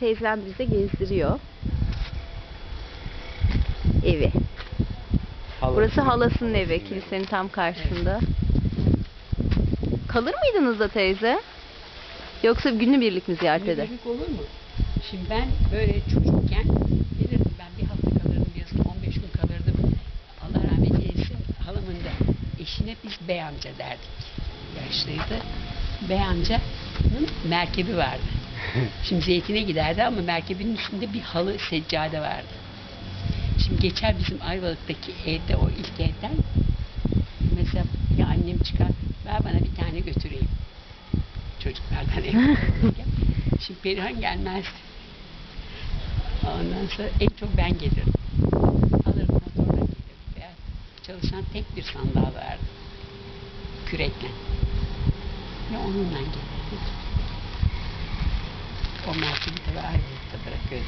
teyzem bize gezdiriyor. Evi. Burası halasının evi. Kilisenin tam karşısında. Kalır mıydınız da teyze? Yoksa günübirlik mi ziyaret eder? Günübirlik olur mu? Şimdi ben böyle çocukken bilirdim ben bir hafta kalırdım, bir hafta 15 gün kalırdım. Allah rahmet eylesin halamın da eşine biz bey amca derdik. Yaşlıydı. Bey amcanın merkebi vardı. Şimdi zeytine giderdi ama merkebinin üstünde bir halı seccade vardı. Şimdi geçer bizim Ayvalık'taki evde o ilk evden mesela ya annem çıkar ver bana bir tane götüreyim çocuklardan ev. Şimdi Perihan gelmez. Ondan sonra en çok ben gelirdim. Alırım motorla gelirdim. Veya çalışan tek bir sandal vardı. Kürekle. Ve onunla gelirdik. olmasın tabi Ayvalık'ta bırakıyor